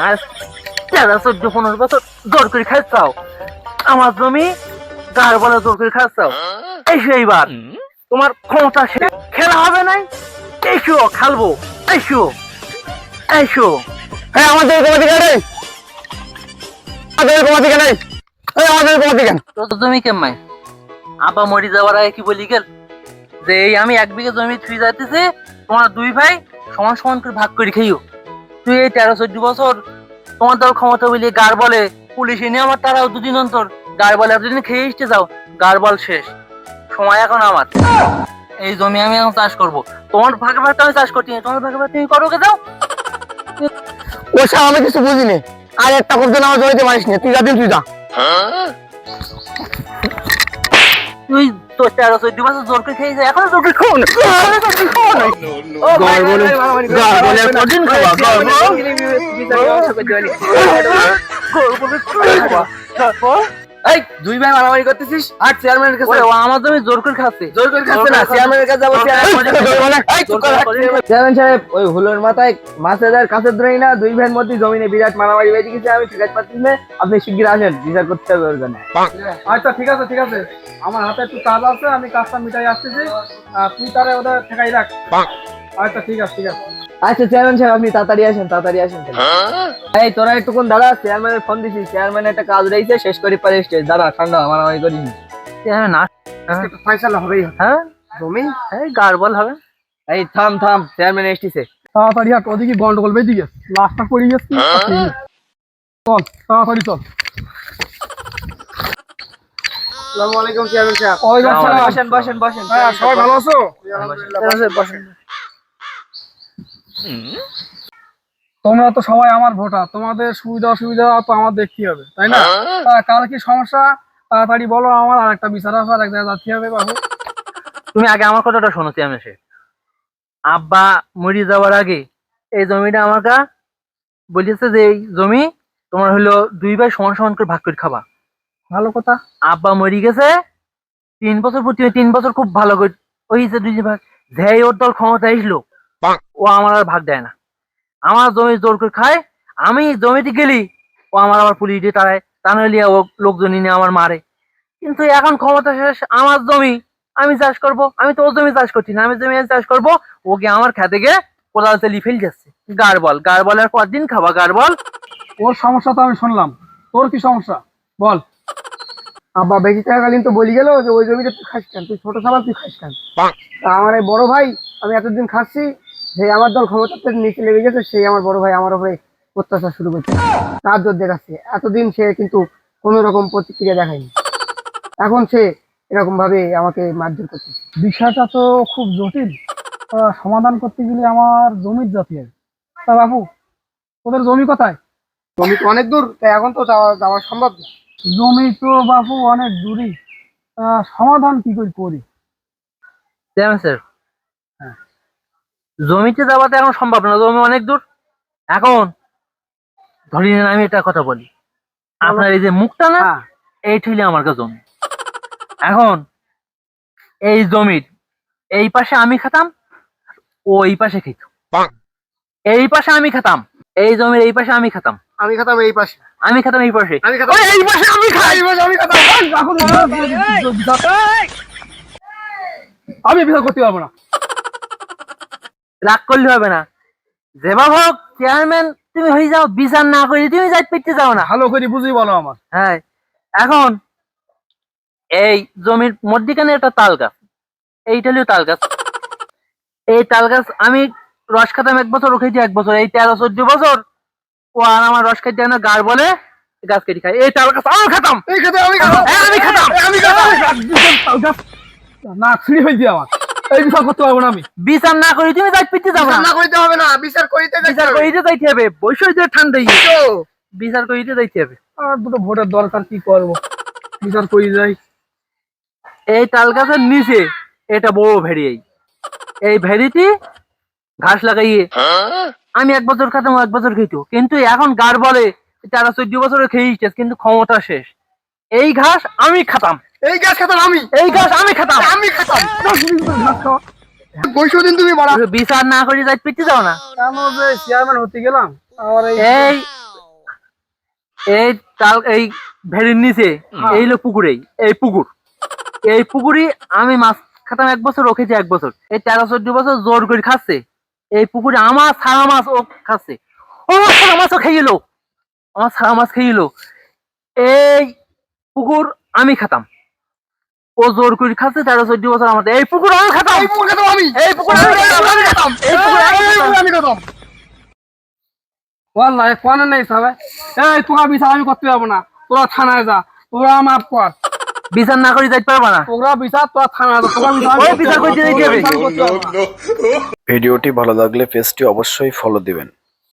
আর তেরো চোদ্দ পনেরো বছর জোর করে খাচ্ছাও আমার জমি গার বলে জোর করে খাচ্ছাও এই সেইবার তোমার ক্ষমতা খেলা হবে নাই? এসো খেলব। এসো এসো হ্যাঁ আমাদের কমাতি কমাতি এই কমাতি কেমন? আব্বা মরি যাওয়ার আগে কি বলি গেল? যে এই আমি এক বিঘা জমি থুই যাইতেছি তোমার দুই ভাই সমান সমান করে ভাগ করে খেয়েও তুই এই তেরো চোদ্দ বছর তোমার দল ক্ষমতা বলি গার বলে পুলিশ এনে আমার তারাও দুদিন অন্তর। গার বলে দুদিন খেয়ে এসতে যাও গার বল শেষ। সময় এখন আমার। এই জমি আমি এখন চাষ করব। তোমার ভাগে ভাগটা আমি চাষ করছি তোমার ভাগে ভাগ তুমি করো যাও। ওসব আমি কিছু বুঝিনি। আর একটা করতে আমার জমিতে মারিস নি। তুই যা দিন তুই যা। তুই তো তেরো চোদ্দ বছর জোর করে খেয়েছে এখন জোর করে খাও না খাওয়া। এই দুই ভাই মারামারি করতেছিস? আর চেয়ারম্যানের কাছে ও আমার জমি জোর করে খাচ্ছে। জোর করে খাচ্ছে না চেয়ারম্যানের কাছে যাব চেয়ারম্যান সাহেব ওই হুলোর মাথায় মাছ হাজার কাছের ধরেই না দুই ভাইয়ের মধ্যে জমিনে বিরাট মারামারি বেজে গেছে আমি ঠিক আছে পাচ্ছি না আপনি শিগগির আসেন বিচার করতে হবে ওর জন্য। আচ্ছা ঠিক আছে ঠিক আছে। আমার হাতে একটু কাজ আছে আমি কাজটা মিটাই আসতেছি। আর তুই তারে ওদের ঠেকাই রাখ। আচ্ছা ঠিক আছে ঠিক আছে। আচ্ছা চেয়ারম্যান সাহেব আপনি তাড়াতাড়ি আসেন তাড়াতাড়ি আসেন এই তোরা একটুকুন দাঁড়া চেয়ারম্যানের ফোন দিছি চেয়ারম্যান একটা কাজ রয়েছে শেষ করি পারে স্টেজ দাঁড়া ঠান্ডা মারামারি করিস না। হ্যাঁ, না। ফয়সালা হবেই। হ্যাঁ? জমি? এই গার বল হবে। এই থাম থাম চেয়ারম্যান এসেছে। তাড়াতাড়ি হাট ওদিকে গন্ডগোল বেঁধে গেছে। লাস্টটা পড়ে গেছে। চল তাড়াতাড়ি চল। আসসালামু আলাইকুম চেয়ারম্যান সাহেব। বসেন বসেন বসেন। হ্যাঁ সবাই ভালো আছো? বসেন। তোমরা তো সবাই আমার ভোটার। তোমাদের সুবিধা অসুবিধা তো আমার দেখতে হবে তাই না? তা কার কি সমস্যা তাড়াতাড়ি বলো আমার আর একটা বিচার আছে আর এক জায়গায় যাচ্ছি হবে বাবু। তুমি আগে আমার কথাটা শোনো চেয়ারম্যান সাহেব আব্বা মরি যাওয়ার আগে এই জমিটা আমাকে বলেছে যে এই জমি তোমার হলো দুই ভাই সমান সমান করে ভাগ করে খাবা। ভালো কথা। আব্বা মরি গেছে তিন বছর প্রতি তিন বছর খুব ভালো করে হয়েছে দুই ভাগ যেই ওর দল ক্ষমতা আসলো ও আমার আর ভাগ দেয় না। আমার জমি জোর করে খায় আমি জমিতে গেলি ও আমার আবার পুলিশ দিয়ে তাড়ায় তা নইলে ও লোকজন নিয়ে আমার মারে। কিন্তু এখন ক্ষমতা শেষ আমার জমি আমি চাষ করব আমি তো ও জমি চাষ করছি না আমি জমি চাষ করব ওকে আমার খেতে গিয়ে কোদাল তেলি ফেল যাচ্ছে গার বল গার বলের পর দিন খাবা গার বল ওর সমস্যা তো আমি শুনলাম। তোর কি সমস্যা? বল। আব্বা বেশি থাকাকালীন তো বলি গেল যে ওই জমিটা তুই খাস কেন? তুই ছোট সাবাল তুই খাস কেন? তা আমার এই বড় ভাই আমি এতদিন খাচ্ছি যে আমার দল ক্ষমতাতে নিচে লেগে গেছে সেই আমার বড় ভাই আমার উপরে অত্যাচার শুরু করছে। তার জোর দেখাচ্ছে এতদিন সে কিন্তু কোনো রকম প্রতিক্রিয়া দেখায়নি। এখন সে এরকম ভাবে আমাকে মারধর করছে বিষয়টা তো খুব জটিল। সমাধান করতে গেলে আমার জমির জাতি তা বাবু তোদের জমি কোথায়? জমি তো অনেক দূর তাই এখন তো যাওয়া যাওয়া সম্ভব না। জমি তো বাবু অনেক দূরই। আহ, সমাধান কি করে করি? স্যার জমিতে যাওয়াতে এখন সম্ভব না জমি অনেক দূর। এখন ধরি নেন আমি এটা কথা বলি। আপনার এই যে মুখটা না হ্যাঁ। এই ঠেলে আমার কাছে জমি। এখন এই জমির এই পাশে আমি খাতাম ও এই পাশে খেত। এই পাশে আমি খাতাম এই জমির এই পাশে আমি খাতাম। আমি খাতাম এই পাশে। আমি খাতাম এই পাশে। আমি খাতাম এই পাশে আমি খাই আমি খাতাম। আমি বিচার করতে পারব না। রাগ করলে হবে না যেভাবে হোক চেয়ারম্যান তুমি হয়ে যাও বিচার না করে তুমি যাই পেতে যাও না ভালো করে বুঝি বলো আমার হ্যাঁ এখন এই জমির মধ্যিখানে একটা তাল গাছ এইটা হলো তাল গাছ এই তাল গাছ আমি রস খাতাম এক বছর ও খেয়েছি এক বছর এই তেরো চোদ্দ বছর ও আর আমার রস খাইতে না গার বলে গাছ কেটে খাই এই তাল গাছ আমি খাতাম আমি খাতাম হ্যাঁ, আমি খাতাম আমি খাতাম না ছিঁড়ে ফেলছি আমার এই বিচার করতে পারব না আমি। বিচার না করি তুমি যাই পেতে যাও না। না করিতে হবে না বিচার করিতে বিচার করিতে যাইতে হবে যে ঠান্ডা বিচার করিতে যাইতে হবে। আর দুটো ভোটের দরকার কি করব? বিচার করি যাই। এই তাল গাছের নিচে এটা বড় ভেড়ি এই। ভেড়িটি ঘাস লাগাইয়ে। আমি এক বছর খাতাম এক বছর খেতো কিন্তু এখন গার বলে তেরো চোদ্দ বছরে খেয়েছিস কিন্তু ক্ষমতা শেষ। এই ঘাস আমি খাতাম। এই গাছ খাতাম আমি। এই ঘাস আমি খাতাম। আমি খাতাম। দিন তুমি বাড়া। বিচার না করে যাই পেতে যাও না। যে চেয়ারম্যান হতে গেলাম? আমার এই এই তাল এই ভেড়ির নিচে এই হলো পুকুরেই এই পুকুর। এই পুকুরই আমি মাছ খাতাম এক বছর রেখেছি এক বছর। এই তেরো চোদ্দ বছর জোর করে খাচ্ছে। এই পুকুরে আমার সারা মাছ ও খাচ্ছে। ও আমার সারা মাছও খেয়ে গেলো। আমার সারা মাছ খেয়ে গেলো। এই পুকুর আমি খাতাম। ও জোর করে খাচ্ছে তেরো চোদ্দ বছর আমাদের এই পুকুর আমি খাতাম। এই পুকুর খেতাম আমি। এই পুকুর আমি খাতাম, এই পুকুর আমি খাতাম। ওয়াল্লাহ কোন নেই সবাই এই তোরা বিচার আমি করতে যাব না। তোরা থানায় যা। তোরা মাফ কর। বিচার না করে যাইতে পারবা না। তোরা বিচার তোরা থানায় যা। তোরা বিচার ওই বিচার করতে। ভিডিওটি ভালো লাগলে পেজটি অবশ্যই ফলো দিবেন।